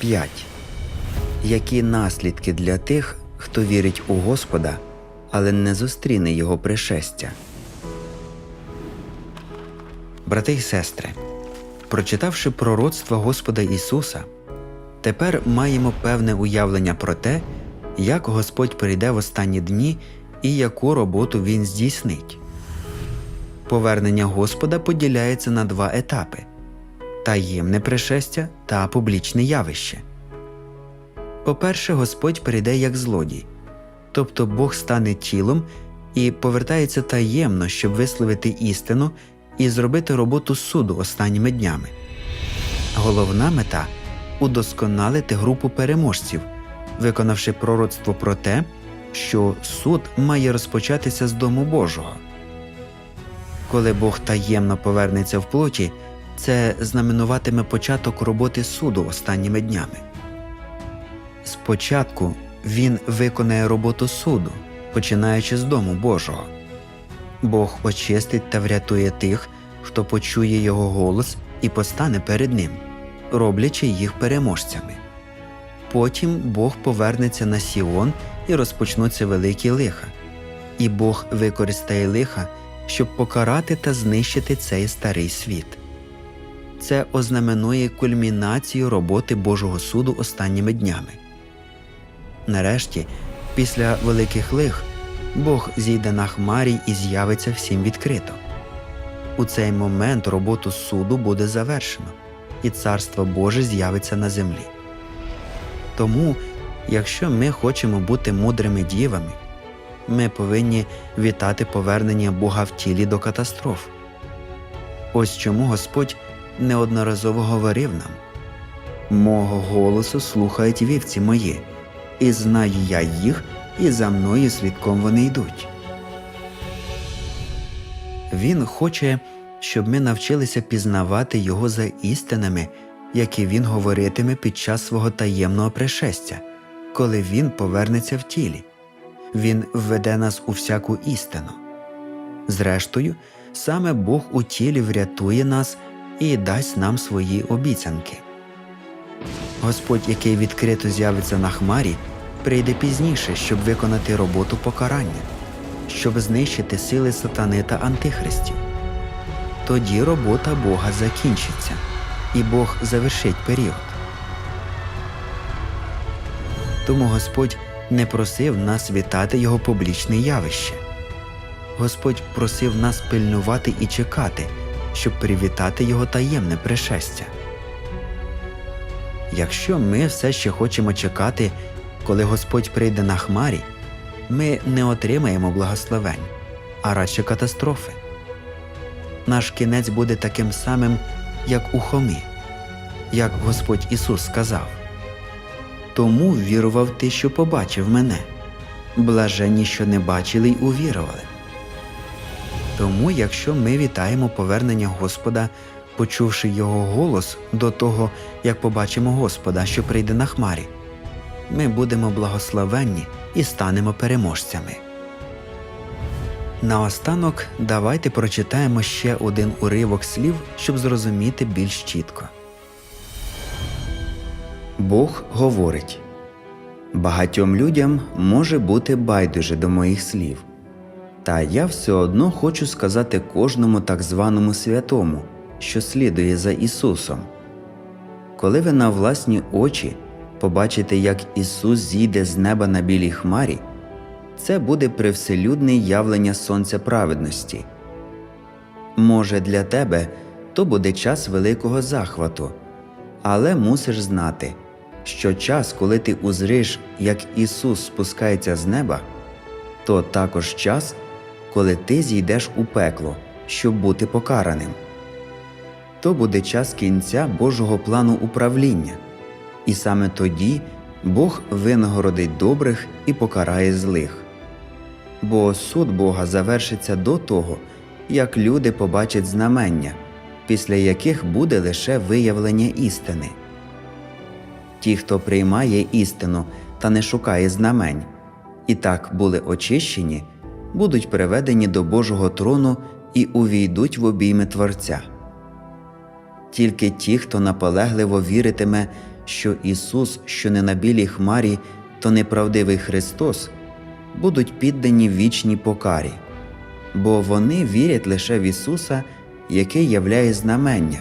5. Які наслідки для тих, хто вірить у Господа, але не зустріне Його пришестя? Брати й сестри, прочитавши пророцтва Господа Ісуса, тепер маємо певне уявлення про те, як Господь прийде в останні дні і яку роботу Він здійснить. Повернення Господа поділяється на два етапи таємне пришестя та публічне явище. По-перше, Господь прийде як злодій, тобто Бог стане тілом і повертається таємно, щоб висловити істину і зробити роботу суду останніми днями. Головна мета удосконалити групу переможців, виконавши пророцтво про те, що суд має розпочатися з Дому Божого. Коли Бог таємно повернеться в плоті, це знаменуватиме початок роботи суду останніми днями. Спочатку він виконає роботу суду, починаючи з Дому Божого. Бог очистить та врятує тих, хто почує його голос і постане перед ним, роблячи їх переможцями. Потім Бог повернеться на Сіон і розпочнуться великі лиха, і Бог використає лиха, щоб покарати та знищити цей старий світ. Це ознаменує кульмінацію роботи Божого суду останніми днями. Нарешті, після великих лих, Бог зійде на хмарі і з'явиться всім відкрито. У цей момент роботу суду буде завершено, і Царство Боже з'явиться на землі. Тому, якщо ми хочемо бути мудрими дівами, ми повинні вітати повернення Бога в тілі до катастроф. Ось чому Господь неодноразово говорив нам Мого голосу слухають вівці мої, і знаю я їх, і за мною слідком вони йдуть. Він хоче, щоб ми навчилися пізнавати Його за істинами, які Він говоритиме під час свого таємного пришестя, коли Він повернеться в тілі. Він введе нас у всяку істину. Зрештою, саме Бог у тілі врятує нас і дасть нам свої обіцянки. Господь, який відкрито з'явиться на хмарі, прийде пізніше, щоб виконати роботу покарання, щоб знищити сили сатани та антихристів. Тоді робота Бога закінчиться, і Бог завершить період. Тому Господь не просив нас вітати Його публічне явище. Господь просив нас пильнувати і чекати, щоб привітати Його таємне пришестя. Якщо ми все ще хочемо чекати, коли Господь прийде на хмарі, ми не отримаємо благословень, а радше катастрофи. Наш кінець буде таким самим, як у Хомі, як Господь Ісус сказав. Тому вірував ти, що побачив мене, блаженні, що не бачили й увірували. Тому, якщо ми вітаємо повернення Господа, почувши Його голос до того, як побачимо Господа, що прийде на хмарі, ми будемо благословенні і станемо переможцями. Наостанок давайте прочитаємо ще один уривок слів, щоб зрозуміти більш чітко. Бог говорить Багатьом людям може бути байдуже до моїх слів. Та я все одно хочу сказати кожному так званому святому, що слідує за Ісусом. Коли ви на власні очі побачите, як Ісус зійде з неба на білій хмарі, це буде привселюдне явлення Сонця праведності. Може, для тебе то буде час великого захвату, але мусиш знати, що час, коли ти узриш, як Ісус спускається з неба, то також час, коли ти зійдеш у пекло, щоб бути покараним. То буде час кінця Божого плану управління, і саме тоді Бог винагородить добрих і покарає злих. Бо суд Бога завершиться до того, як люди побачать знамення, після яких буде лише виявлення істини. Ті, хто приймає істину та не шукає знамень, і так були очищені, будуть приведені до Божого трону і увійдуть в обійми Творця. Тільки ті, хто наполегливо віритиме, що Ісус, що не на білій хмарі, то неправдивий Христос, будуть піддані вічній покарі, бо вони вірять лише в Ісуса, який являє знамення,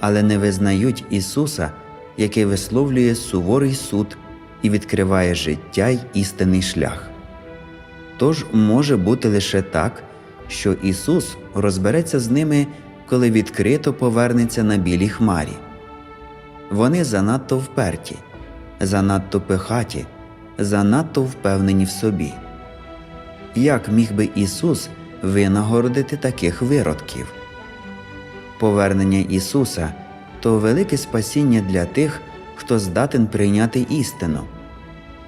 але не визнають Ісуса, який висловлює суворий суд і відкриває життя й істинний шлях. Тож може бути лише так, що Ісус розбереться з ними, коли відкрито повернеться на білій хмарі. Вони занадто вперті, занадто пихаті, занадто впевнені в собі. Як міг би Ісус винагородити таких виродків? Повернення Ісуса то велике спасіння для тих, хто здатен прийняти істину.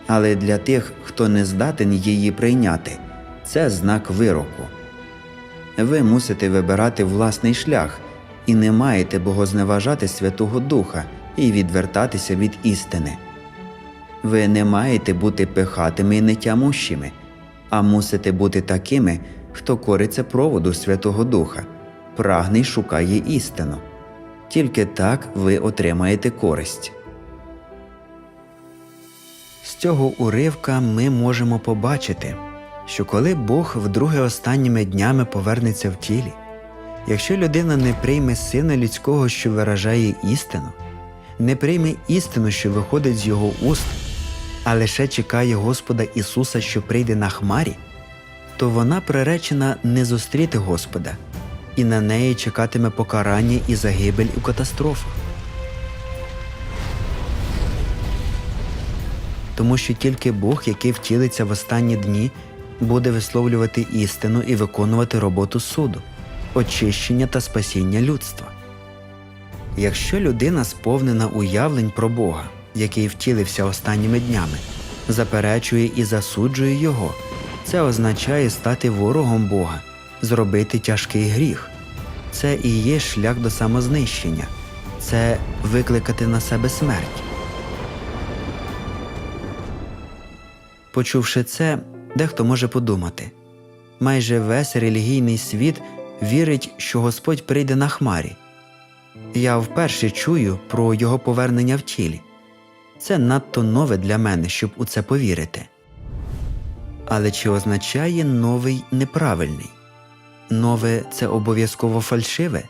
Але для тих, хто не здатен її прийняти, це знак вироку. Ви мусите вибирати власний шлях і не маєте богозневажати Святого Духа і відвертатися від істини. Ви не маєте бути пихатими і нетямущими, а мусите бути такими, хто кориться проводу Святого Духа, прагне й шукає істину. Тільки так ви отримаєте користь. З цього уривка ми можемо побачити, що коли Бог вдруге останніми днями повернеться в тілі, якщо людина не прийме сина людського, що виражає істину, не прийме істину, що виходить з його уст, а лише чекає Господа Ісуса, що прийде на хмарі, то вона приречена не зустріти Господа, і на неї чекатиме покарання і загибель у катастрофах. Тому що тільки Бог, який втілиться в останні дні, буде висловлювати істину і виконувати роботу суду, очищення та спасіння людства. Якщо людина сповнена уявлень про Бога, який втілився останніми днями, заперечує і засуджує Його, це означає стати ворогом Бога, зробити тяжкий гріх. Це і є шлях до самознищення, це викликати на себе смерть. Почувши це, дехто може подумати майже весь релігійний світ вірить, що Господь прийде на хмарі. Я вперше чую про його повернення в тілі. Це надто нове для мене, щоб у це повірити. Але чи означає новий неправильний? Нове це обов'язково фальшиве?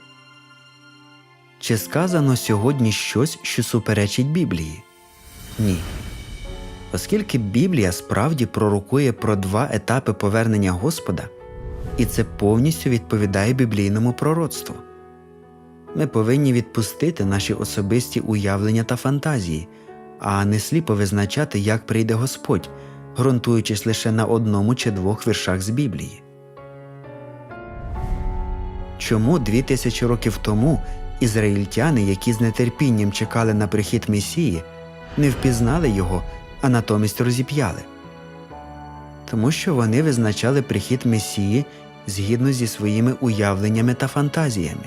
Чи сказано сьогодні щось, що суперечить Біблії? Ні. Оскільки Біблія справді пророкує про два етапи повернення Господа, і це повністю відповідає біблійному пророцтву. Ми повинні відпустити наші особисті уявлення та фантазії, а не сліпо визначати, як прийде Господь, ґрунтуючись лише на одному чи двох віршах з Біблії. Чому дві тисячі років тому ізраїльтяни, які з нетерпінням чекали на прихід Месії, не впізнали його а натомість розіп'яли. Тому що вони визначали прихід Месії згідно зі своїми уявленнями та фантазіями.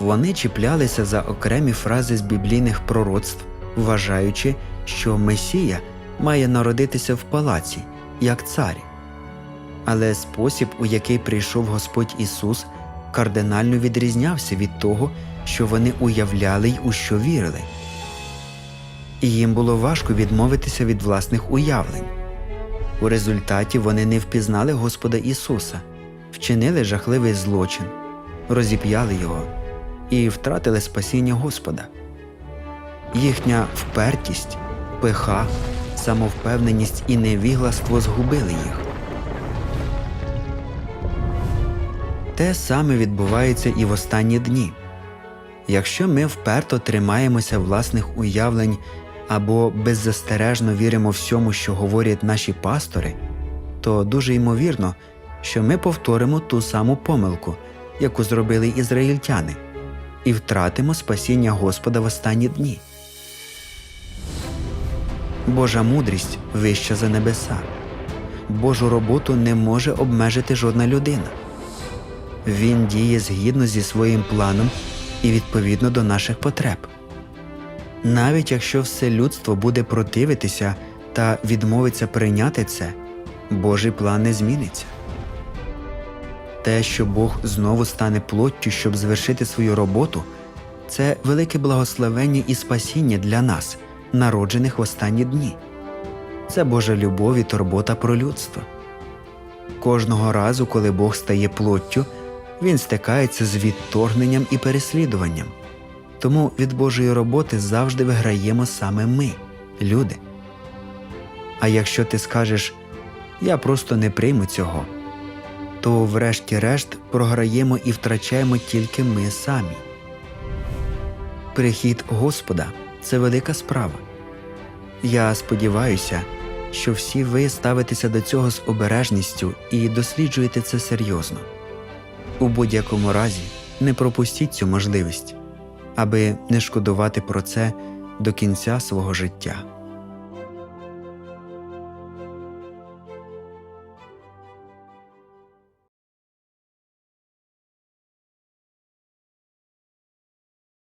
Вони чіплялися за окремі фрази з біблійних пророцтв, вважаючи, що Месія має народитися в палаці, як цар. Але спосіб, у який прийшов Господь Ісус, кардинально відрізнявся від того, що вони уявляли й у що вірили і їм було важко відмовитися від власних уявлень. У результаті вони не впізнали Господа Ісуса, вчинили жахливий злочин, розіп'яли Його і втратили спасіння Господа. Їхня впертість, пиха, самовпевненість і невігластво згубили їх. Те саме відбувається і в останні дні. Якщо ми вперто тримаємося власних уявлень або беззастережно віримо всьому, що говорять наші пастори, то дуже ймовірно, що ми повторимо ту саму помилку, яку зробили ізраїльтяни, і втратимо спасіння Господа в останні дні. Божа мудрість вища за небеса. Божу роботу не може обмежити жодна людина. Він діє згідно зі своїм планом і відповідно до наших потреб навіть якщо все людство буде противитися та відмовиться прийняти це, Божий план не зміниться. Те, що Бог знову стане плоттю, щоб звершити свою роботу, це велике благословення і спасіння для нас, народжених в останні дні. Це Божа любов і турбота про людство. Кожного разу, коли Бог стає плоттю, він стикається з відторгненням і переслідуванням. Тому від Божої роботи завжди виграємо саме ми, люди. А якщо ти скажеш я просто не прийму цього, то врешті-решт програємо і втрачаємо тільки ми самі. Прихід Господа це велика справа. Я сподіваюся, що всі ви ставитеся до цього з обережністю і досліджуєте це серйозно. У будь-якому разі не пропустіть цю можливість, аби не шкодувати про це до кінця свого життя.